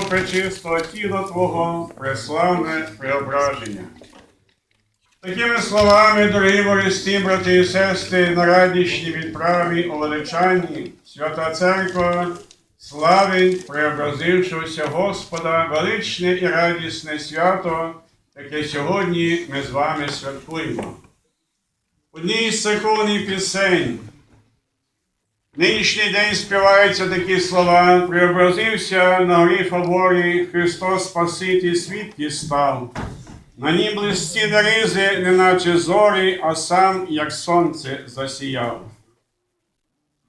пречистого тіла Твого, преславне преображення. Такими словами, дорогі бористі, брати і сестри, на радішній відправі у величанні Свята Церква славить преобразившогося Господа, величне і радісне свято, яке сьогодні ми з вами святкуємо. Одній з церковних пісень Нинішній день співаються такі слова. Преобразився на горі Фаворі, Христос Спаситель світлі став. На нім блисті ризи, неначе зорі, а сам, як сонце, засіяв.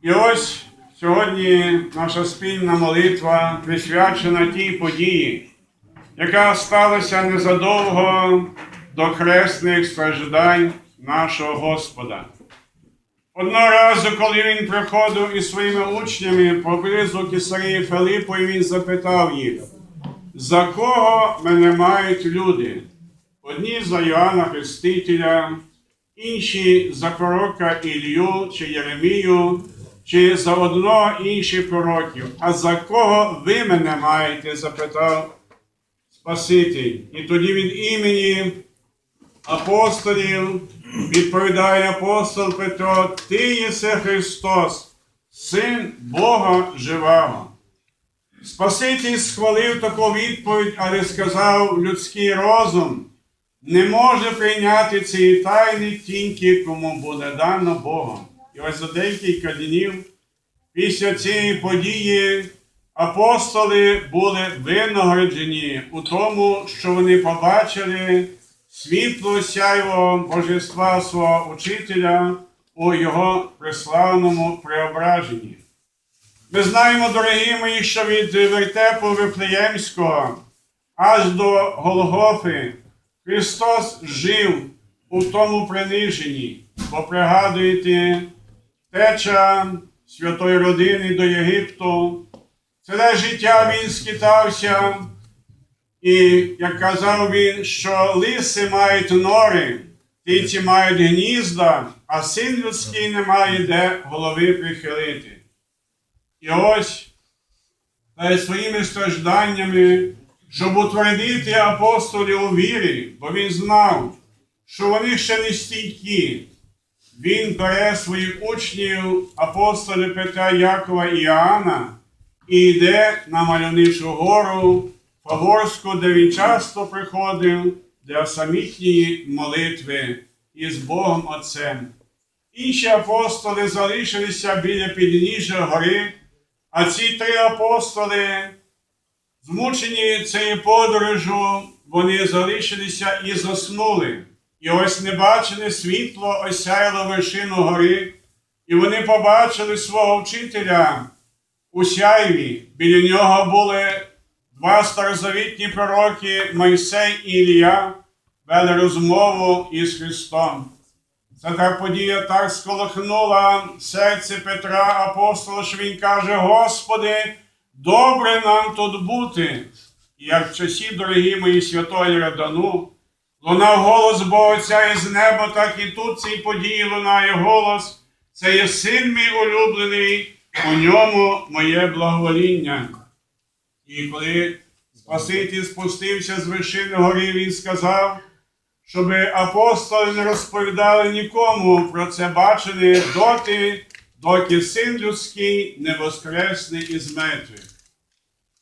І ось сьогодні наша спільна молитва присвячена тій події, яка сталася незадовго до хресних страждань нашого Господа. Одного разу, коли він приходив із своїми учнями поблизу Кесарії Филиппої, він запитав їх, за кого мене мають люди? Одні за Йоанна Хрестителя, інші за пророка Ілью чи Єремію, чи за одного інших пророків. А за кого ви мене маєте? запитав Спаситель. І тоді від імені апостолів відповідає апостол Петро, Ти єси Христос, Син Бога живого. Спаситель схвалив таку відповідь, але сказав, людський розум не може прийняти цієї тайни тільки кому буде дано Богом. І ось за декілька днів після цієї події апостоли були винагороджені у тому, що вони побачили світло сяйво божества свого учителя у його преславному преображенні. Ми знаємо, дорогі мої, що від вертепу Вифлеємського аж до Голгофи Христос жив у тому приниженні, бо пригадуєте, теча святої родини до Єгипту, ціле життя він скитався. І як казав він, що лиси мають нори, птиці мають гнізда, а син людський не має де голови прихилити. І ось своїми стражданнями, щоб утвердити апостолів у вірі, бо він знав, що вони ще не стійкі. Він бере своїх учнів, апостолів Петра, Якова і Іоанна, і йде на мальовничу гору. Фаворську, де він часто приходив для самітньої молитви із Богом Отцем. Інші апостоли залишилися біля підніжжя гори, а ці три апостоли, змучені цією подорожю, вони залишилися і заснули. І ось небачене світло осяяло вершину гори, і вони побачили свого вчителя у сяйві. Біля нього були Два старозавітні пророки Мойсей і Ілія вели розмову із Христом. Ця та подія так сколихнула серце Петра апостола, що він каже: Господи, добре нам тут бути. І як в часі, дорогі мої святої Радану, лунав голос Бога Отця із неба, так і тут цій події лунає голос. Це є син мій улюблений, у ньому моє благовоління. І коли Спаситель спустився з вершини гори, він сказав, щоб апостоли не розповідали нікому про це бачене доти, доки син людський не воскресне із мертвих.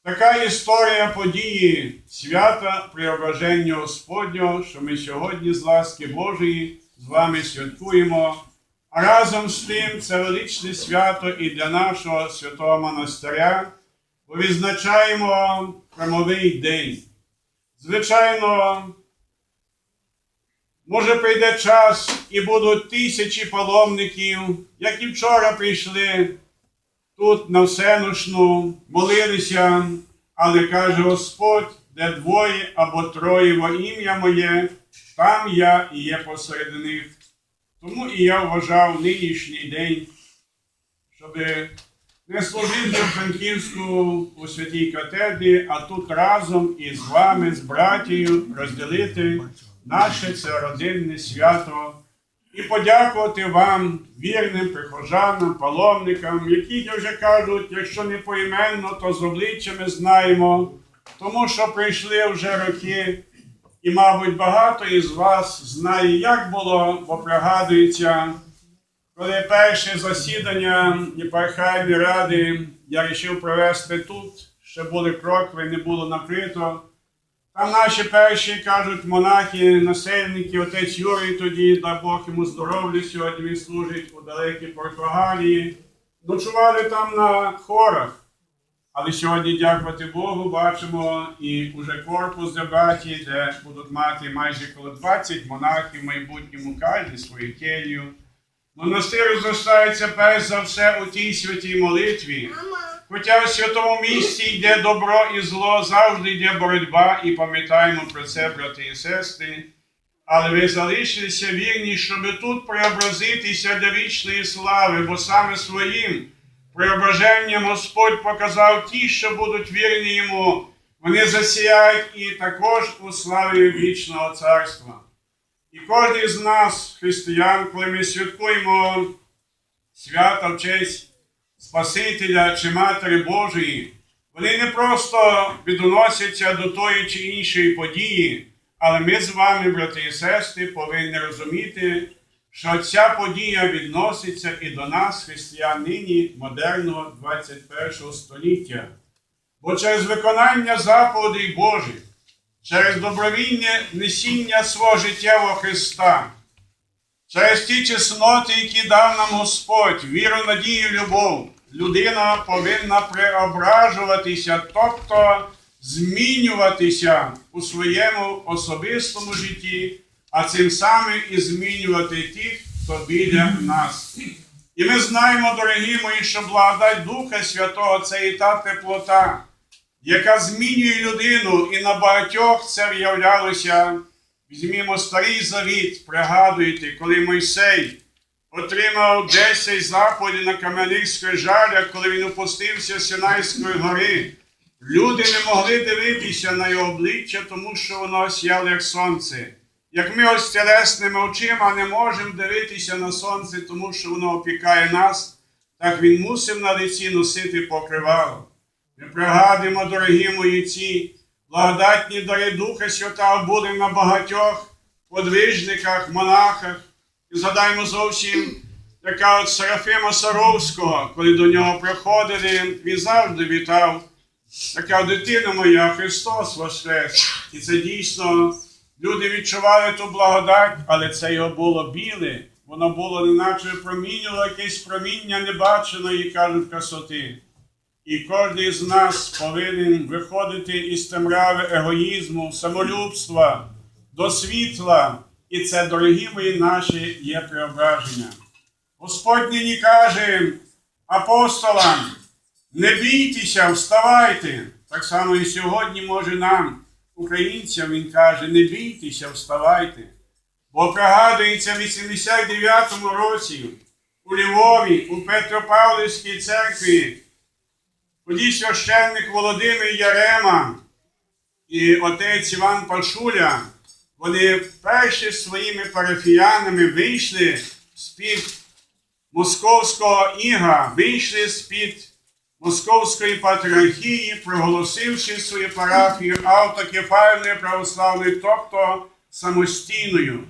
Така історія події свята преображення Господнього, що ми сьогодні з ласки Божої з вами святкуємо. А разом з тим це величне свято і для нашого святого монастиря бо відзначаємо храмовий день. Звичайно, може прийде час і будуть тисячі паломників, як і вчора прийшли тут на всеношну, молилися, але каже Господь, де двоє або троє во ім'я моє, там я і є посеред них. Тому і я вважав нинішній день, щоби не служив в Франківську у святій катедрі, а тут разом із вами, з братією, розділити наше це родинне свято і подякувати вам, вірним прихожанам, паломникам, які вже кажуть, якщо не поіменно, то з обличчями знаємо, тому що прийшли вже роки, і, мабуть, багато із вас знає, як було, бо пригадується, коли перше засідання єпархіальної ради я вирішив провести тут, ще були крокви, не було накрито. Там наші перші кажуть монахи, насельники, отець Юрій тоді, дай Бог йому здоров'я, сьогодні він служить у далекій Португалії. Ночували там на хорах. Але сьогодні, дякувати Богу, бачимо і уже корпус забраті, де будуть мати майже коло 20 монахів в майбутньому кожен свою келью. Монастир розростається перш за все у тій святій молитві. Хоча в святому місці йде добро і зло, завжди йде боротьба, і пам'ятаємо про це, брати і сестри. Але ви залишилися вірні, щоб тут преобразитися до вічної слави, бо саме своїм преображенням Господь показав ті, що будуть вірні йому. Вони засіяють і також у славі вічного царства. І кожен з нас, християн, коли ми святкуємо свята в честь Спасителя чи Матері Божої, вони не просто відносяться до тої чи іншої події, але ми з вами, брати і сестри, повинні розуміти, що ця подія відноситься і до нас, християн нині модерного 21 століття. Бо через виконання заповідей Божих, через добровільне несіння свого життєвого Христа, через ті чесноти, які дав нам Господь, віру, надію, любов, людина повинна преображуватися, тобто змінюватися у своєму особистому житті, а цим самим і змінювати тих, хто біля нас. І ми знаємо, дорогі мої, що благодать Духа Святого це і та теплота, яка змінює людину, і на багатьох це виявлялося. Візьмімо старий завіт, пригадуйте, коли Мойсей отримав 10 заповідей на кам'яних скрижалях, коли він опустився з Синайської гори. Люди не могли дивитися на його обличчя, тому що воно осяло як сонце. Як ми ось тілесними очима не можемо дивитися на сонце, тому що воно опікає нас, так він мусив на лиці носити покривало. Ми пригадуємо, дорогі мої ці благодатні дари Духа Святого були на багатьох подвижниках, монахах. І згадаємо зовсім, яка от Серафима Саровського, коли до нього приходили, він завжди вітав. Така дитина моя, Христос Воскрес. І це дійсно люди відчували ту благодать, але це його було біле. Воно було неначе промінювало якесь проміння небаченої, кажуть, красоти. І кожен з нас повинен виходити із темряви егоїзму, самолюбства до світла. І це, дорогі мої наші, є преображення. Господь нині каже апостолам, не бійтеся, вставайте. Так само і сьогодні може нам, українцям, він каже, не бійтеся, вставайте. Бо пригадується в 89-му році у Львові, у Петропавлівській церкві, тоді священник Володимир Ярема і отець Іван Пашуля, вони перші своїми парафіянами вийшли з-під московського іга, вийшли з-під Московської патріархії, проголосивши свою парафію автокефальною православною, тобто самостійною.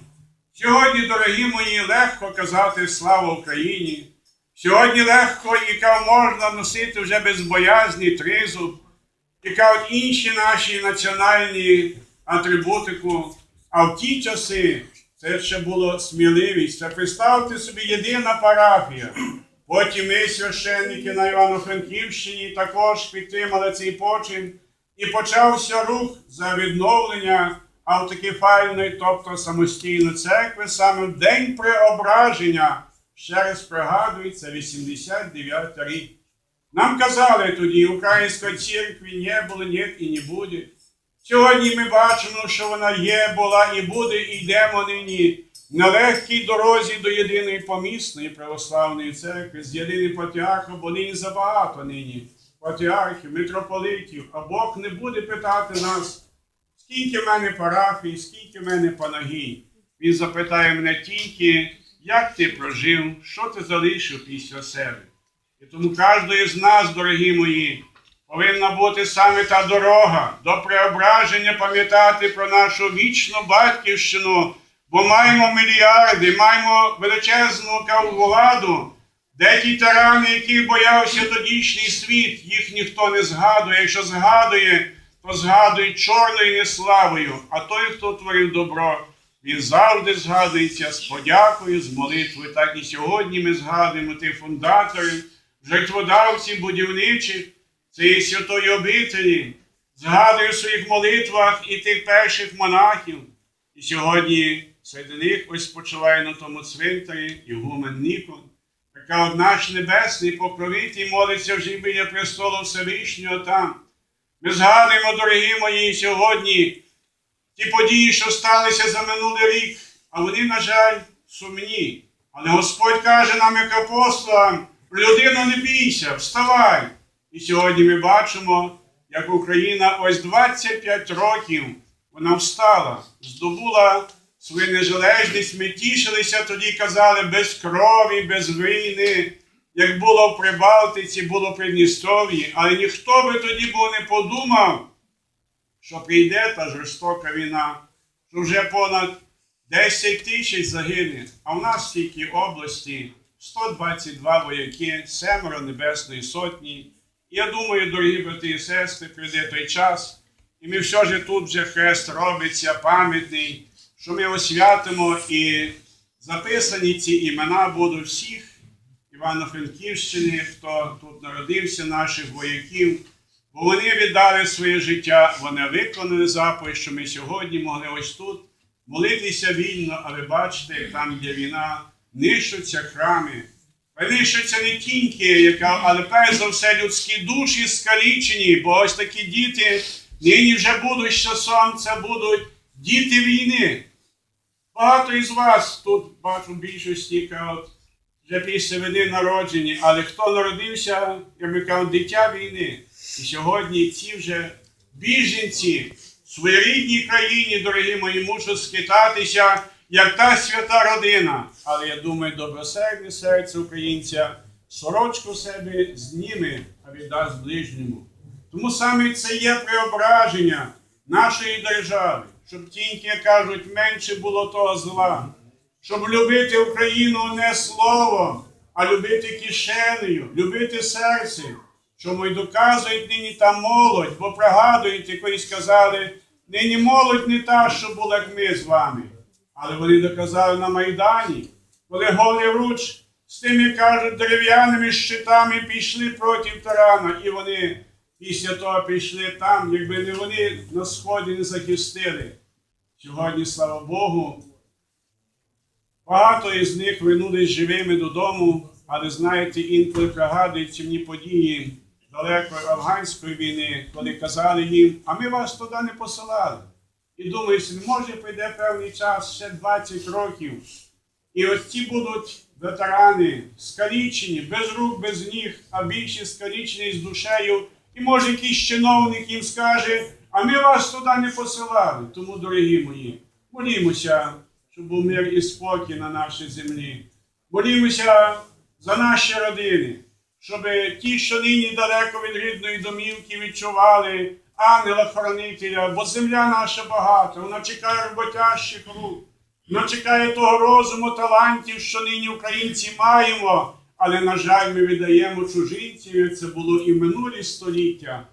Сьогодні, дорогі мої, легко казати слава Україні. Сьогодні легко, яка можна носити вже без боязні тризуб, яка інші наші національні атрибутику. А в ті часи це ще було сміливість. Це представте собі єдина парафія. Потім ми, священники на Івано-Франківщині, також підтримали цей почин, і почався рух за відновлення автокефальної, тобто самостійної церкви, саме в день преображення. Ще раз пригадується 89 рік. Нам казали тоді, української церкви не було, ні і не буде. Сьогодні ми бачимо, що вона є, була і буде, і йдемо нині на легкій дорозі до єдиної помісної православної церкви з єдиним патріархом, бо нині забагато нині патріархів, митрополитів, а Бог не буде питати нас, скільки в мене парафій, скільки в мене панагій. Він запитає мене тільки, як ти прожив, що ти залишив після себе. І тому кожної з нас, дорогі мої, повинна бути саме та дорога до преображення, пам'ятати про нашу вічну батьківщину, бо маємо мільярди, маємо величезну владу, де ті тирани, яких боявся тодішній світ, їх ніхто не згадує. Якщо згадує, то згадують чорною неславою, а той, хто творив добро, він завжди згадується з подякою, з молитвою. Так і сьогодні ми згадуємо тих фундаторів, жертводавців, будівничих цієї святої обителі, згадую в своїх молитвах і тих перших монахів. І сьогодні серед них ось спочиває на тому цвинтарі Ігумен Нікон. От наш небесний покровитель молиться вже біля престолу Всевишнього там. Ми згадуємо, дорогі мої, сьогодні ті події, що сталися за минулий рік, а вони, на жаль, сумні. Але Господь каже нам, як апостолам, людину не бійся, вставай. І сьогодні ми бачимо, як Україна ось 25 років вона встала, здобула свою незалежність. Ми тішилися тоді, казали, без крові, без війни. Як було в Прибалтиці, було в Придністров'ї, але ніхто би тоді був не подумав, що прийде та жорстока війна, що вже понад 10 тисяч загине, а в нас в тільки області 122 вояки, семеро Небесної Сотні. Я думаю, дорогі брати і сестри, прийде той час, і ми все ж тут вже хрест робиться, пам'ятний, що ми освятимо і записані ці імена будуть всіх Івано-Франківщини, хто тут народився, наших вояків. Вони віддали своє життя, вони виконали заповідь, що ми сьогодні могли ось тут молитися вільно, а ви бачите, там, де війна, нищаться храми. Нищаться не тільки, яка, але перш за все людські душі скалічені, бо ось такі діти нині вже будуть часом, це будуть діти війни. Багато із вас тут бачу більшості, яка от вже після війни народжені, але хто народився, я кажу, дитя війни. І сьогодні ці вже біженці в своїй рідній країні, дорогі мої, мусять скитатися, як та свята родина. Але я думаю, добросердне серце українця сорочку себе зніме, а віддасть ближньому. Тому саме це є преображення нашої держави, щоб тільки, кажуть, менше було того зла, щоб любити Україну не словом, а любити кишенею, любити серцем. Чому й доказують нині та молодь, бо пригадуєте, коли сказали, нині молодь не та, що була як ми з вами. Але вони доказали на Майдані, коли голі руч з тими, кажуть, дерев'яними щитами пішли проти тирана, і вони після того пішли там, якби не вони на сході не захистили. Сьогодні, слава Богу, багато із них вернулись живими додому, але знаєте, інколи пригадують мені події далекої афганської війни, коли казали їм, а ми вас туди не посилали. І думаю, може прийде певний час, ще 20 років, і ось ці будуть ветерани скалічені, без рук, без ніг, а більше скалічені з душею. І може якийсь чиновник їм скаже, а ми вас туди не посилали. Тому, дорогі мої, молімося, щоб був мир і спокій на нашій землі. Молімося за наші родини, щоб ті, що нині далеко від рідної домівки, відчували ангела-хоронителя, бо земля наша багата, вона чекає роботящих рук, вона чекає того розуму, талантів, що нині українці маємо, але, на жаль, ми віддаємо чужинців, це було і в минулі століття.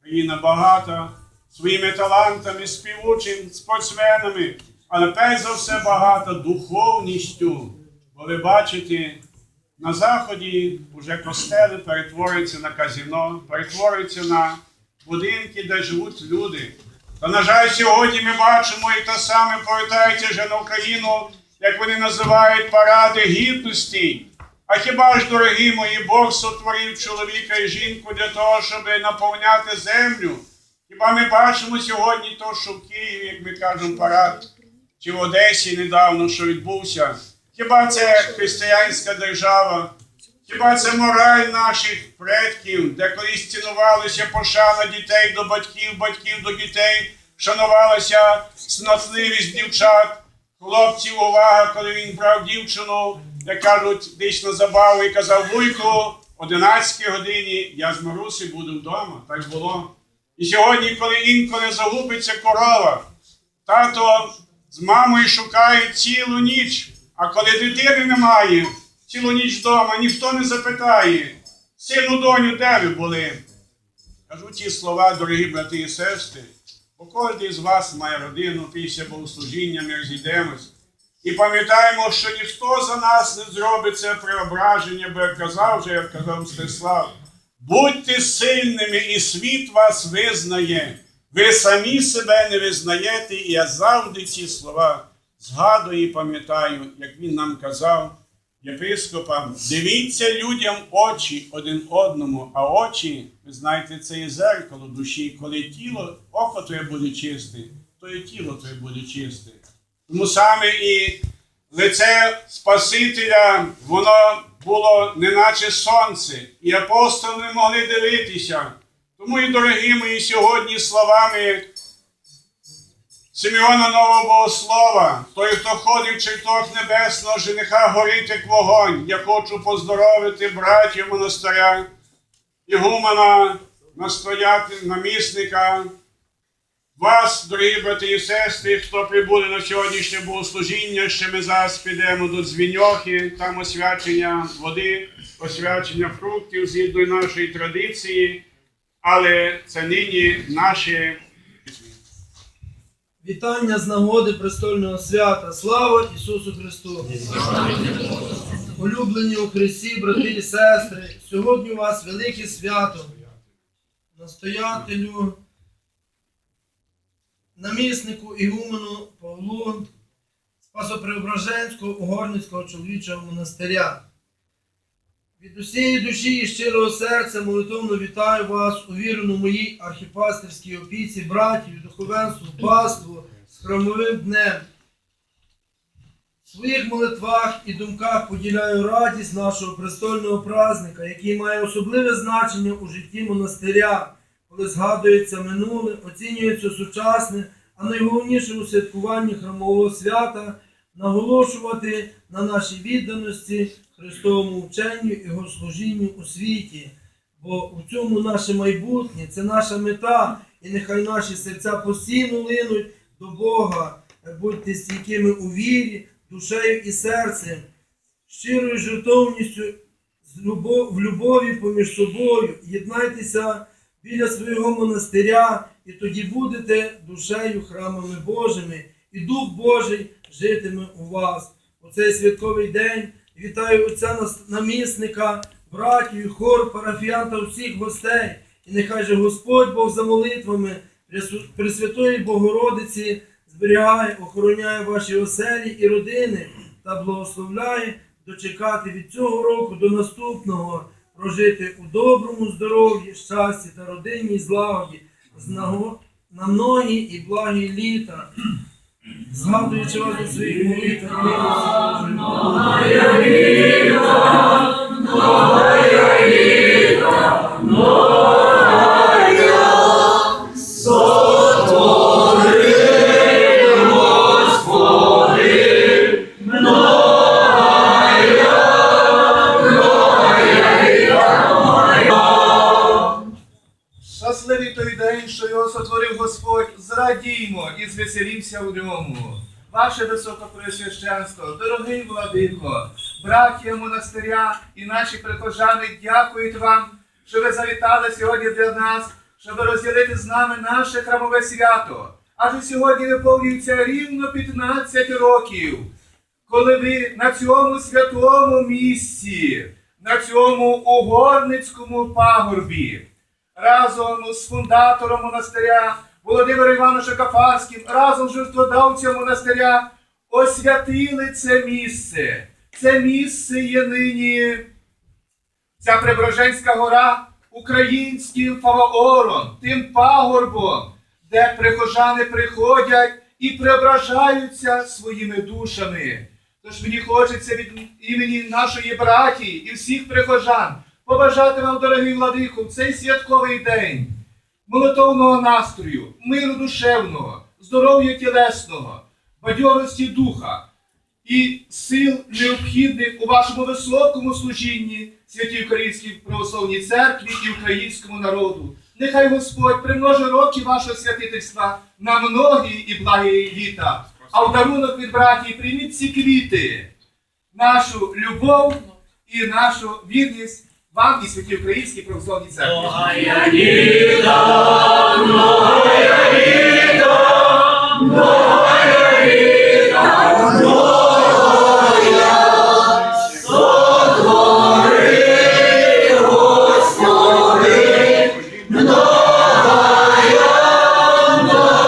Україна багата своїми талантами, співучими, спортсменами, але перш за все багата духовністю. Бо ви бачите, на Заході вже костели перетворюються на казино, перетворюються на будинки, де живуть люди. Та, на жаль, сьогодні ми бачимо і те саме повертається вже на Україну, як вони називають паради гідності. А хіба ж, дорогі мої, Бог сотворив чоловіка і жінку для того, щоб наповняти землю? Хіба ми бачимо сьогодні то, що в Києві, як ми кажемо, парад, чи в Одесі недавно, що відбувся? Хіба це християнська держава? Хіба це мораль наших предків, де колись цінувалася пошана дітей до батьків, батьків до дітей, шанувалася снотливість дівчат, хлопців увага, коли він брав дівчину, як кажуть, десь на забаву і казав, вуйку, 11 годині я з Марусі буду вдома. Так було. І сьогодні, коли інколи загубиться корова, тато з мамою шукають цілу ніч, а коли дитини немає, цілу ніч вдома, ніхто не запитає, сину доню, де ви були? Кажу ті слова, дорогі брати і сестри, бо кожен з вас має родину після богослужіння, ми розійдемось. І пам'ятаємо, що ніхто за нас не зробить це преображення, бо як казав вже, як казав Мстислав, будьте сильними, і світ вас визнає. Ви самі себе не визнаєте, і я завжди ці слова згадую і пам'ятаю, як він нам казав, єпископам, дивіться людям очі один одному, а очі, ви знаєте, це є зеркало душі. Коли тіло, око твоє буде чисте, то і тіло твоє буде чисте. Тому саме і лице Спасителя, воно було неначе сонце, і апостоли не могли дивитися. Тому і дорогі мої сьогодні словами Симеона Нового Богослова, той, хто ходив в чертог небесного жениха, горить як вогонь. Я хочу поздоровити братів монастиря, ігумена, настояти, намісника, вас, дорогі брати і сестри, хто прибуде на сьогоднішнє богослужіння, ще ми зараз підемо до дзвіньохи, там освячення води, освячення фруктів згідно нашої традиції, але це нині наші. Вітання з нагоди престольного свята. Слава Ісусу Христу! Улюблені у Христі, брати і сестри, сьогодні у вас велике свято. Настоятелю, наміснику Ігумену Павлу Спасопреображенського Угорницького чоловічого монастиря. Від усієї душі і щирого серця молитовно вітаю вас у вірну моїй архіпастерській опіці, братів духовенству, паству з храмовим днем. В своїх молитвах і думках поділяю радість нашого престольного празника, який має особливе значення у житті монастиря, коли згадується минуле, оцінюється сучасне, а найголовніше у святкуванні храмового свята наголошувати на нашій відданості Христовому вченню і його служінню у світі. Бо у цьому наше майбутнє, це наша мета, і нехай наші серця постійно линуть до Бога, будьте стійкими у вірі, душею і серцем, щирою жертовністю в любові поміж собою, єднайтеся біля свого монастиря, і тоді будете душею храмами Божими, і Дух Божий житиме у вас. У цей святковий день вітаю отця намісника, братів, хор, парафіян та всіх гостей. І нехай же Господь Бог за молитвами Пресвятої Богородиці зберігає, охороняє ваші оселі і родини та благословляє дочекати від цього року до наступного, прожити у доброму здоров'ї, щасті та родинній злагоді, на многі і благі літа. Згадуючи вас у своїх молитвах, Щасливий Зрадіймо і звеселімся у ньому. Ваше високопресвященство, дорогий владико, браття монастиря і наші прихожани дякують вам, що ви завітали сьогодні для нас, щоб розділити з нами наше храмове свято. Адже сьогодні виповнюється рівно 15 років, коли ви на цьому святому місці, на цьому угорницькому пагорбі, разом з фундатором монастиря Володимиром Івановичем Кафарським, разом з жертводавцем монастиря освятили це місце. Це місце є нині, ця Преображенська гора українським фаваором, тим пагорбом, де прихожани приходять і преображаються своїми душами. Тож мені хочеться від імені нашої браті і всіх прихожан побажати вам, дорогий владику, в цей святковий день молитовного настрою, миру душевного, здоров'я тілесного, бадьорості духа і сил необхідних у вашому високому служінні святій Українській православній церкві і українському народу. Нехай Господь примножить роки вашого святительства на многі і благі літа. А в дарунок від братії прийміть ці квіти, нашу любов і нашу вірність вам і святі українські православні церкви. Моя діда, моя діда, моя